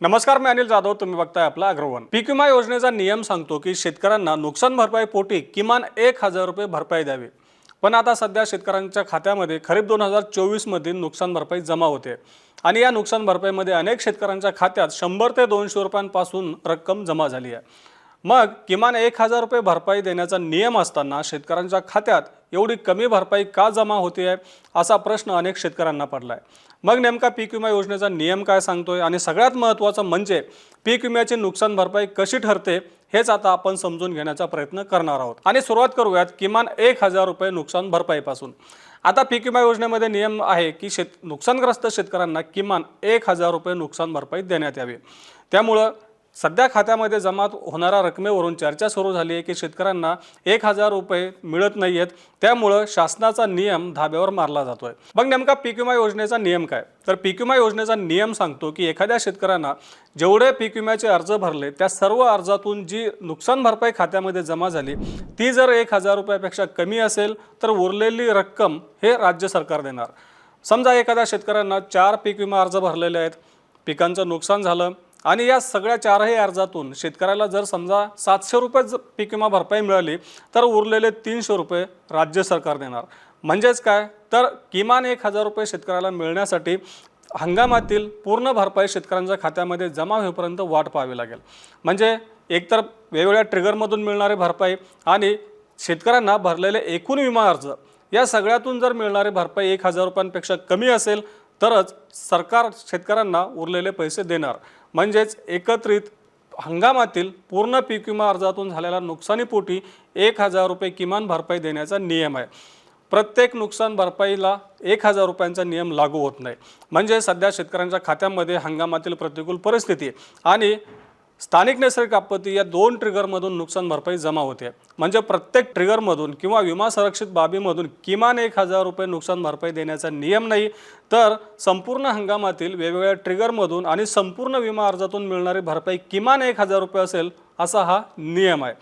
नमस्कार मी अनिल जाधव तुम्ही बघताय आपला अग्रवन. पीक विमा योजनेचा नियम सांगतो की शेतकऱ्यांना नुकसान भरपाई पोटी किमान एक हजार रुपये भरपाई द्यावी. पण आता सध्या शेतकऱ्यांच्या खात्यामध्ये खरीप दोन हजार चोवीसमधील नुकसान भरपाई जमा होते. आणि या नुकसान भरपाईमध्ये अनेक शेतकऱ्यांच्या खात्यात शंभर ते दोनशे रुपयांपासून रक्कम जमा झाली आहे. मग किमान एक हजार रुपये भरपाई देण्याचा नियम असताना शेतकऱ्यांच्या खात्यात एवढी कमी भरपाई का जमा होते आहे असा प्रश्न अनेक शेतकऱ्यांना पडला आहे मग नेमका पीक विमा योजनेचा नियम काय सांगतोय आणि सगळ्यात महत्त्वाचं म्हणजे पीक विम्याची नुकसान भरपाई कशी ठरते हेच आता आपण समजून घेण्याचा प्रयत्न करणार आहोत. आणि सुरुवात करूयात किमान एक हजार रुपये नुकसान भरपाईपासून. आता पीक विमा योजनेमध्ये नियम आहे की शेत नुकसानग्रस्त शेतकऱ्यांना किमान एक हजार रुपये नुकसान भरपाई देण्यात यावी. त्यामुळं सध्या खात्यामध्ये जमा होणाऱ्या रकमेवरून चर्चा सुरू झाली आहे की शेतकऱ्यांना एक हजार रुपये मिळत नाही आहेत त्यामुळं शासनाचा नियम धाब्यावर मारला जातोय. मग नेमका पीक विमा योजनेचा नियम काय? तर पीक विमा योजनेचा नियम सांगतो की एखाद्या शेतकऱ्यांना जेवढे पीक विम्याचे अर्ज भरले त्या सर्व अर्जातून जी नुकसान भरपाई खात्यामध्ये जमा झाली ती जर एक हजार रुपयापेक्षा कमी असेल तर उरलेली रक्कम हे राज्य सरकार देणार. समजा एखाद्या शेतकऱ्यांना चार पीक विमा अर्ज भरलेले आहेत पिकांचं नुकसान झालं आणि या सगळ्या चारही अर्जातून शेतकऱ्याला जर समजा सातशे रुपये ज- पीक विमा भरपाई मिळाली तर उरलेले तीनशे रुपये राज्य सरकार देणार. म्हणजेच काय? तर किमान एक हजार रुपये शेतकऱ्याला मिळण्यासाठी हंगामातील पूर्ण भरपाई शेतकऱ्यांच्या खात्यामध्ये जमा होईपर्यंत वाट पाहावी लागेल. म्हणजे एकतर वेगवेगळ्या ट्रिगरमधून मिळणारी भरपाई आणि शेतकऱ्यांना भरलेले एकूण विमा अर्ज या सगळ्यातून जर मिळणारी भरपाई एक हजार रुपयांपेक्षा कमी असेल तरच सरकार शेतकऱ्यांना उरलेले पैसे देणार. म्हणजेच एकत्रित हंगामातील पूर्ण पीक विमा अर्जातून झालेल्या नुकसानीपोटी एक हजार रुपये किमान भरपाई देण्याचा नियम आहे. प्रत्येक नुकसान भरपाईला एक हजार रुपयांचा नियम लागू होत नाही. म्हणजे सध्या शेतकऱ्यांच्या खात्यामध्ये हंगामातील प्रतिकूल परिस्थिती आणि स्थानिक नैसर्गिक आपत्ती या दोन ट्रिगरमधून नुकसान भरपाई जमा होते. म्हणजे प्रत्येक ट्रिगरमधून किंवा विमा संरक्षित बाबीमधून किमान एक हजार रुपये नुकसान भरपाई देण्याचा नियम नाही तर संपूर्ण हंगामातील वेगवेगळ्या ट्रिगरमधून आणि संपूर्ण विमा अर्जातून मिळणारी भरपाई किमान एक हजार रुपये असेल असा हा नियम आहे.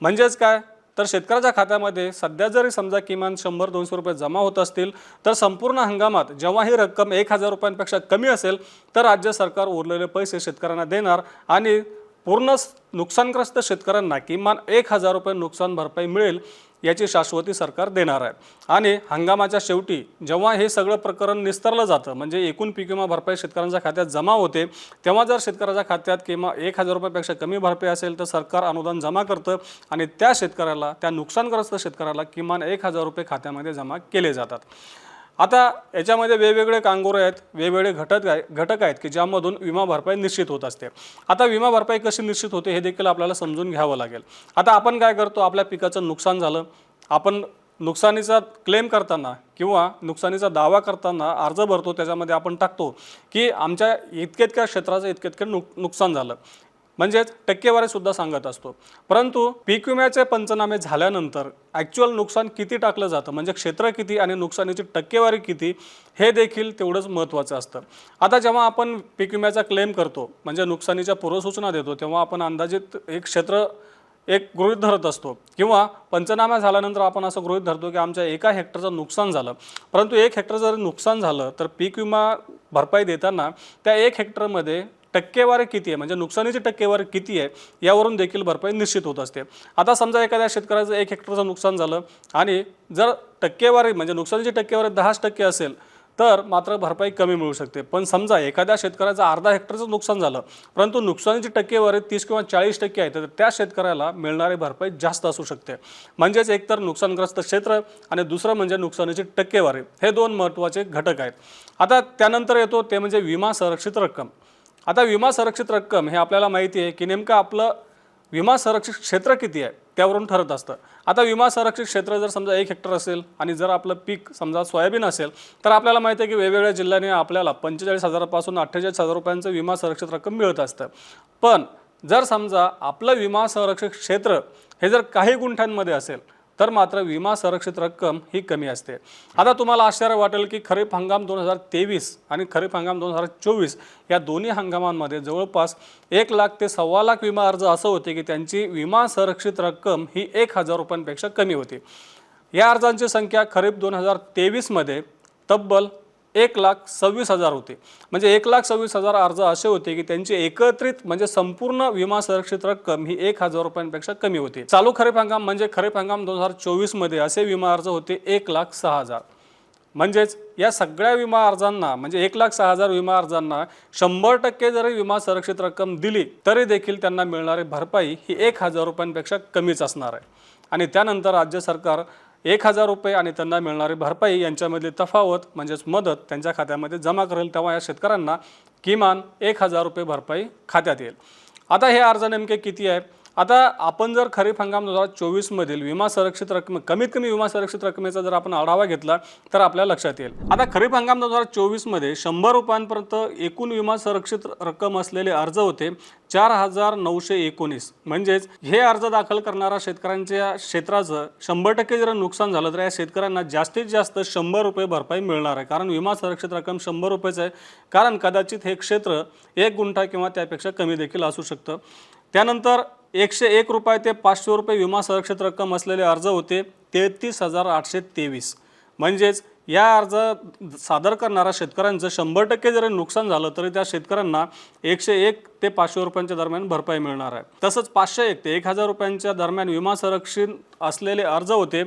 म्हणजेच काय? तर शेतकऱ्याच्या खात्यामध्ये सध्या जरी समजा किमान शंभर दोनशे रुपये जमा होत असतील तर संपूर्ण हंगामात जेव्हा ही रक्कम एक हजार रुपयांपेक्षा कमी असेल तर राज्य सरकार उरलेले पैसे शेतकऱ्यांना देणार आणि पूर्ण नुकसानग्रस्त शेतकऱ्यांना किमान एक हजार रुपये नुकसान भरपाई मिळेल याची शाश्वती सरकार देणार आहे. आणि हंगामाच्या शेवटी जेव्हा हे सगळं प्रकरण निस्तरलं जातं म्हणजे एकूण पीक विमा भरपाई शेतकऱ्यांच्या खात्यात जमा होते तेव्हा जर शेतकऱ्याच्या खात्यात किंवा एक हजार रुपयापेक्षा कमी भरपाई असेल तर सरकार अनुदान जमा करतं आणि त्या शेतकऱ्याला त्या नुकसानग्रस्त शेतकऱ्याला किमान एक हजार रुपये खात्यामध्ये जमा केले जातात. आता याच्यामध्ये वेगवेगळे कांगोरे आहेत वेगवेगळे घटक आहे घटक आहेत की ज्यामधून विमा भरपाई निश्चित होत असते. आता विमा भरपाई कशी निश्चित होते हे देखील आपल्याला समजून घ्यावं लागेल. आता आपण काय करतो आपल्या पिकाचं नुकसान झालं आपण नुकसानीचा क्लेम करताना किंवा नुकसानीचा दावा करताना अर्ज भरतो त्याच्यामध्ये आपण टाकतो की आमच्या इतक्या इतक्या क्षेत्राचं इतक्या इतकं नुक नुकसान झालं. म्हणजेच टक्केवारीसुद्धा सांगत असतो. परंतु पीक विम्याचे पंचनामे झाल्यानंतर ॲक्च्युअल नुकसान किती टाकलं जातं? म्हणजे क्षेत्र किती आणि नुकसानीची टक्केवारी किती? हे देखील तेवढंच महत्त्वाचं असतं. आता जेव्हा आपण पीक विम्याचा क्लेम करतो म्हणजे नुकसानीच्या पूर्वसूचना देतो तेव्हा आपण अंदाजित एक क्षेत्र एक गृहित धरत असतो. किंवा पंचनामा झाल्यानंतर आपण असं गृहित धरतो की आमच्या एका हेक्टरचं नुकसान झालं. परंतु एक हेक्टर जर नुकसान झालं तर पीक विमा भरपाई देताना त्या एक हेक्टरमध्ये टक्केवारी किती आहे? म्हणजे नुकसानीची टक्केवारी किती आहे? यावरून देखील भरपाई निश्चित होत असते. आता समजा एखाद्या शेतकऱ्याचं एक हेक्टरचं नुकसान झालं आणि जर टक्केवारी म्हणजे नुकसानीची टक्केवारी दहाच टक्के असेल तर मात्र भरपाई कमी मिळू शकते. पण समजा एखाद्या शेतकऱ्याचं अर्धा हेक्टरचं नुकसान झालं परंतु नुकसानीची टक्केवारी तीस किंवा चाळीस टक्के आहे तर त्या शेतकऱ्याला मिळणारी भरपाई जास्त असू शकते. म्हणजेच एकतर नुकसानग्रस्त क्षेत्र आणि दुसरं म्हणजे नुकसानीची टक्केवारी. हे दोन महत्त्वाचे घटक आहेत. आता त्यानंतर येतो ते म्हणजे विमा संरक्षित रक्कम. आता विमा संरक्षित रक्कम हे आपल्याला माहिती आहे की नेमकं आपलं विमा संरक्षित क्षेत्र किती आहे त्यावरून ठरत असतं. आता विमा संरक्षित क्षेत्र जर समजा एक हेक्टर असेल आणि जर आपलं पीक समजा सोयाबीन असेल तर आपल्याला माहिती आहे की वेगवेगळ्या जिल्ह्याने आपल्याला पंचेचाळीस हजारापासून अठ्ठेचाळीस हजार रुपयांचं विमा संरक्षित रक्कम मिळत असतं. पण जर समजा आपलं विमा संरक्षित क्षेत्र हे जर काही गुंठ्यांमध्ये असेल तर मात्र विमा संरक्षित रक्कम ही कमी असते. आता तुम्हाला आश्चर्य वाटेल की खरीप हंगाम दोन हजार तेवीस आणि खरीप हंगाम दोन हजार चोवीस या दोन्ही हंगामांमध्ये जवळपास एक लाख ते सव्वा लाख विमा अर्ज असं होते की त्यांची विमा संरक्षित रक्कम ही एक हजार रुपयांपेक्षा कमी होती. या अर्जांची संख्या खरीप दोन हजार तेवीसमध्ये तब्बल एक लाख सव्वीस हजार होते. म्हणजे एक लाख सव्वीस हजार अर्ज असे होते की त्यांची एकत्रित म्हणजे संपूर्ण विमा संरक्षित रक्कम ही एक हजार रुपयांपेक्षा कमी होती. चालू खरीप हंगाम म्हणजे खरीप हंगाम दोन हजार चोवीसमध्ये असे विमा अर्ज होते एक लाख सहा हजार. म्हणजेच या सगळ्या विमा अर्जांना म्हणजे एक लाख सहा हजार विमा अर्जांना शंभर टक्के जरी विमा संरक्षित रक्कम दिली तरी देखील त्यांना मिळणारी भरपाई ही एक हजार रुपयांपेक्षा कमीच असणार आहे. आणि त्यानंतर राज्य सरकार एक हजार रुपये आणि त्यांना मिळणारी भरपाई यांच्यामधली तफावत म्हणजेच मदत त्यांच्या खात्यामध्ये जमा करेल तेव्हा या शेतकऱ्यांना किमान एक हजार रुपये भरपाई खात्यात येईल. आता हे अर्ज नेमके किती आहे? आता आपण जर खरीप हंगाम दोन हजार चोवीसमधील विमा संरक्षित रक्कम कमीत कमी विमा संरक्षित रकमेचा जर आपण आढावा घेतला तर आपल्याला लक्षात येईल. आता खरीप हंगाम दोन हजार चोवीसमध्ये शंभर रुपयांपर्यंत एकूण विमा संरक्षित रक्कम असलेले अर्ज होते चार हजार नऊशे एकोणीस. म्हणजेच हे अर्ज दाखल करणाऱ्या शेतकऱ्यांच्या क्षेत्राचं शंभर टक्के जर नुकसान झालं तर या शेतकऱ्यांना जास्तीत जास्त शंभर रुपये भरपाई मिळणार आहे. कारण विमा संरक्षित रक्कम शंभर रुपयेच आहे. कारण कदाचित हे क्षेत्र एक गुंठा किंवा त्यापेक्षा कमी देखील असू शकतं. त्यानंतर एकशे एक रुपये ते पाचशे रुपये विमा संरक्षित रक्कम असलेले अर्ज होते तेहतीस हजार आठशे तेवीस. म्हणजेच या अर्ज सादर करणाऱ्या शेतकऱ्यांचं शंभर टक्के जरी नुकसान झालं तरी त्या शेतकऱ्यांना एकशे एक ते पाचशे रुपयांच्या दरम्यान भरपाई मिळणार आहे. तसंच पाचशे एक ते एक हजार रुपयांच्या दरम्यान विमा संरक्षण असलेले अर्ज होते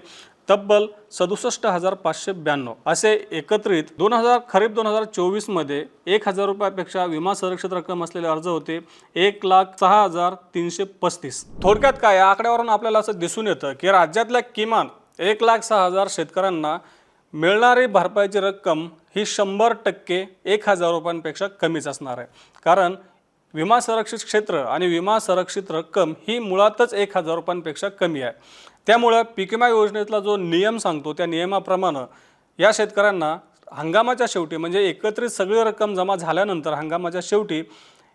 तब्बल सदुसष्ट हजार पाचशे ब्याण्णव. असे एकत्रित दोन हजार खरीप दोन हजार चोवीसमध्ये एक हजार रुपयापेक्षा विमा संरक्षित रक्कम असलेले अर्ज होते. एक लाख सहा हजार तीनशे पस्तीस. थोडक्यात काय या आकड्यावरून आपल्याला असं दिसून येतं की राज्यातल्या किमान एक लाख सहा हजार शेतकऱ्यांना मिळणारी भरपाईची रक्कम ही शंभर टक्के एक हजार रुपयांपेक्षा कमीच असणार आहे. कारण विमा संरक्षित क्षेत्र आणि विमा संरक्षित रक्कम ही मुळातच एक हजार रुपयांपेक्षा कमी आहे. त्यामुळं पीक विमा योजनेतला जो नियम सांगतो त्या नियमाप्रमाणे या शेतकऱ्यांना हंगामाच्या शेवटी म्हणजे एकत्रित सगळी रक्कम जमा झाल्यानंतर हंगामाच्या शेवटी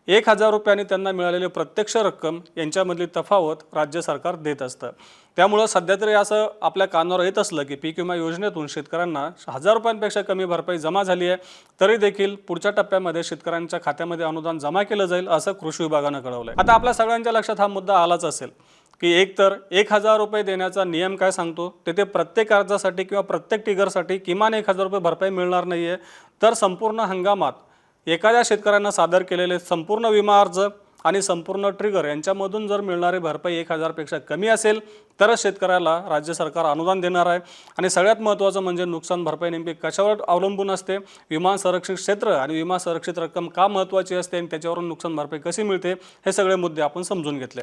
एक हजार रुपयाने त्यांना मिळालेली प्रत्यक्ष रक्कम यांच्यामधली तफावत राज्य सरकार देत असतं. त्यामुळं सध्या तरी असं आपल्या कानावर येत असलं की पीक विमा योजनेतून शेतकऱ्यांना हजार रुपयांपेक्षा कमी भरपाई जमा झाली आहे तरी देखील पुढच्या टप्प्यामध्ये शेतकऱ्यांच्या खात्यामध्ये अनुदान जमा केलं जाईल असं कृषी विभागानं कळवलं आहे आता आपल्या सगळ्यांच्या लक्षात हा मुद्दा आलाच असेल की एकतर एक हजार रुपये देण्याचा नियम काय सांगतो? तेथे प्रत्येक अर्जासाठी किंवा प्रत्येक टिगरसाठी किमान एक हजार रुपये भरपाई मिळणार नाही आहे तर संपूर्ण हंगामात एखाद्या शेतकऱ्यांना सादर केलेले संपूर्ण विमा अर्ज आणि संपूर्ण ट्रिगर यांच्यामधून जर मिळणारी भरपाई एक हजारपेक्षा कमी असेल तरच शेतकऱ्याला राज्य सरकार अनुदान देणार आहे. आणि सगळ्यात महत्त्वाचं म्हणजे नुकसान भरपाई नेमकी कशावर अवलंबून असते? विमा संरक्षित क्षेत्र आणि विमा संरक्षित रक्कम का महत्त्वाची असते? आणि त्याच्यावरून नुकसान भरपाई कशी मिळते? हे सगळे मुद्दे आपण समजून घेतले.